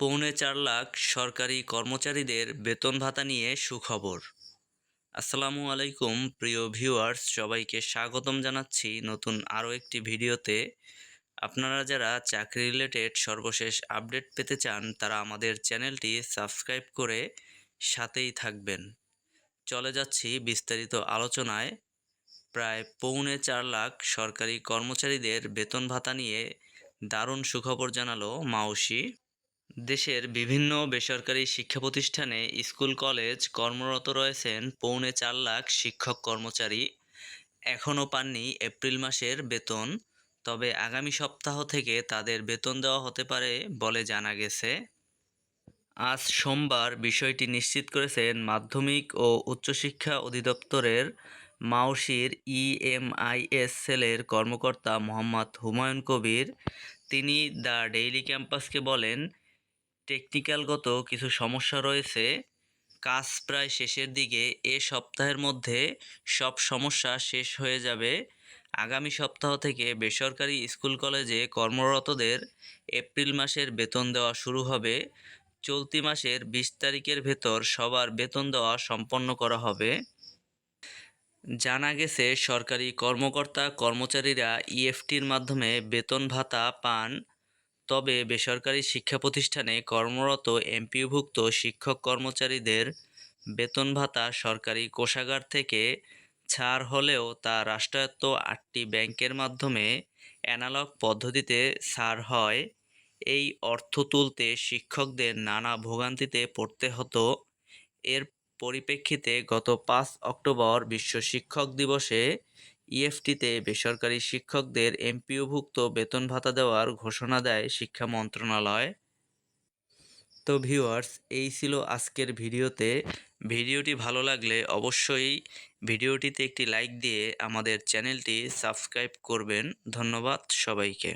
পৌনে চার লাখ সরকারি কর্মচারীদের বেতন ভাতা নিয়ে সুখবর। আসসালামু আলাইকুম, প্রিয় ভিউয়ার্স, সবাইকে স্বাগতম জানাচ্ছি নতুন আরও একটি ভিডিওতে। আপনারা যারা চাকরি রিলেটেড সর্বশেষ আপডেট পেতে চান, তারা আমাদের চ্যানেলটি সাবস্ক্রাইব করে সাথেই থাকবেন। চলে যাচ্ছি বিস্তারিত আলোচনায়। প্রায় পৌনে চার লাখ সরকারি কর্মচারীদের বেতন ভাতা নিয়ে দারুণ সুখবর জানালো মাউসি। দেশের বিভিন্ন বেসরকারি শিক্ষা প্রতিষ্ঠানে স্কুল, কলেজ কর্মরত রয়েছেন পৌনে চার লাখ শিক্ষক কর্মচারী। এখনও পাননি এপ্রিল মাসের বেতন, তবে আগামী সপ্তাহ থেকে তাদের বেতন দেওয়া হতে পারে বলে জানা গেছে। আজ সোমবার বিষয়টি নিশ্চিত করেছেন মাধ্যমিক ও উচ্চশিক্ষা অধিদপ্তরের মাউশির ইএমআইএস সেলের কর্মকর্তা মোহাম্মদ হুমায়ুন কবির। তিনি দ্য ডেইলি ক্যাম্পাসকে বলেন টেকনিক্যালগত কিছু সমস্যা রয়েছে। কাজ প্রায় শেষের দিকে। এ সপ্তাহের মধ্যে সব সমস্যা শেষ হয়ে যাবে। আগামী সপ্তাহ থেকে বেসরকারি স্কুল কলেজে কর্মরতদের এপ্রিল মাসের বেতন দেওয়া শুরু হবে। চলতি মাসের বিশ তারিখের ভেতর সবার বেতন দেওয়া সম্পন্ন করা হবে। জানা গেছে, সরকারি কর্মকর্তা কর্মচারীরা ইএফটির মাধ্যমে বেতন ভাতা পান। তবে বেসরকারি শিক্ষা প্রতিষ্ঠানে কর্মরত এমপিওভুক্ত শিক্ষক কর্মচারীদের বেতন ভাতা সরকারি কোষাগার থেকে ছাড় হলেও তা রাষ্ট্রায়ত্ত আটটি ব্যাংকের মাধ্যমে অ্যানালগ পদ্ধতিতে ছাড় হয়। এই অর্থ তুলতে শিক্ষকদের নানা ভোগান্তিতে পড়তে হতো। এর পরিপ্রেক্ষিতে গত পাঁচ অক্টোবর বিশ্ব শিক্ষক দিবসে ইএফটিতে বেসরকারি শিক্ষকদের এমপিওভুক্ত বেতন ভাতা দেওয়ার ঘোষণা দেয় শিক্ষা মন্ত্রণালয়। তো ভিউয়ার্স, এই ছিল আজকের ভিডিওতে। ভিডিওটি ভালো লাগলে অবশ্যই ভিডিওটিতে একটি লাইক দিয়ে আমাদের চ্যানেলটি সাবস্ক্রাইব করবেন। ধন্যবাদ সবাইকে।